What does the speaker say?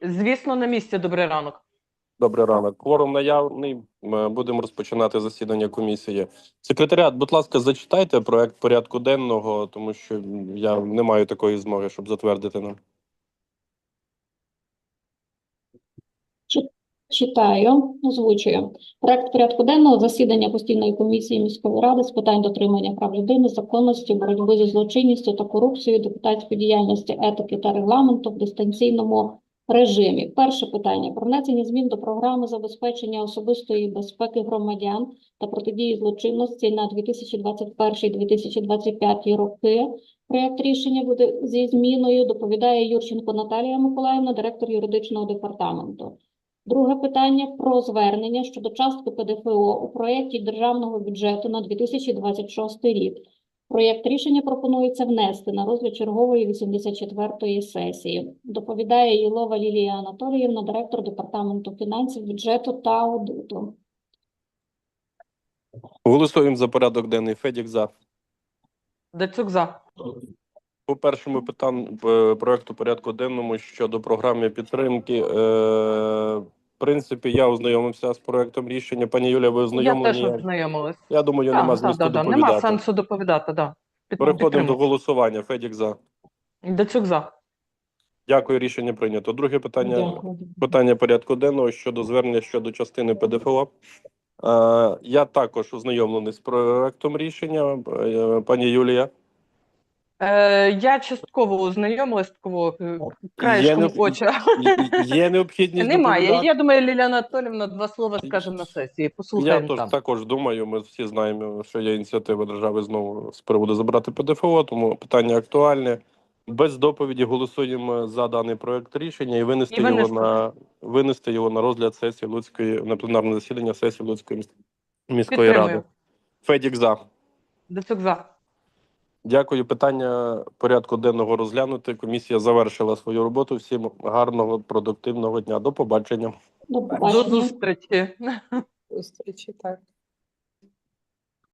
Звісно, на місці. Добрий ранок. Добрий ранок. Кворум наявний. Ми Будемо розпочинати засідання комісії. Секретаріат, будь ласка, зачитайте проект порядку денного, тому що я не маю такої змоги, щоб затвердити нам. Читаю, озвучую. Проект порядку денного засідання постійної комісії міської ради з питань дотримання прав людини, законності, боротьби зі злочинністю та корупцією, депутатської діяльності, етики та регламенту в дистанційному режимі. Перше питання про внесення змін до програми забезпечення особистої безпеки громадян та протидії злочинності на 2021-2025 роки. Проект рішення буде зі зміною. Доповідає Юрченко Наталія Миколаївна, директор юридичного департаменту. Друге питання про звернення щодо частки ПДФО у проєкті державного бюджету на 2026 рік. Проєкт рішення пропонується внести на розгляд чергової 84-ї сесії. Доповідає Єлова Лілія Анатоліївна, директор департаменту фінансів, бюджету та аудиту. Голосуємо за порядок денний. Федік за. Дацюк за. По першому питанню е, проекту порядку денному щодо програми підтримки. Е, принципі, я ознайомився з проектом рішення. Пані Юля, ви Я ознайомлені? теж ознайомилась. Я думаю, Так, нема так, змісту так, так. доповідати. Нема сенсу доповідати, да. Під- Переходимо до голосування. Федік за. Дацюк за. Дякую, рішення прийнято. Друге питання. Дякую. питання порядку денного щодо звернення щодо частини ПДФО. Е, я також ознайомлений з проектом рішення. Е, Пані Юлія, Е, я частково ознайомилась такого е, краєшком необх- оча. є- необхідність Немає. Я думаю, Лілія Анатолівна два слова скаже на сесії. Я Послухаємо тож там. також думаю, ми всі знаємо, що є ініціатива держави знову з приводу забрати ПДФО, тому питання актуальне. Без доповіді голосуємо за даний проект рішення і винести, І винести. його на винести його на розгляд сесії Луцької на пленарне засідання сесії Луцької міс- міської ради. Підтримую. Федік за. Дацюк за. Дякую. Питання порядку денного розглянути. Комісія завершила свою роботу. Всім гарного, продуктивного дня. До побачення. До До зустрічі. зустрічі, так.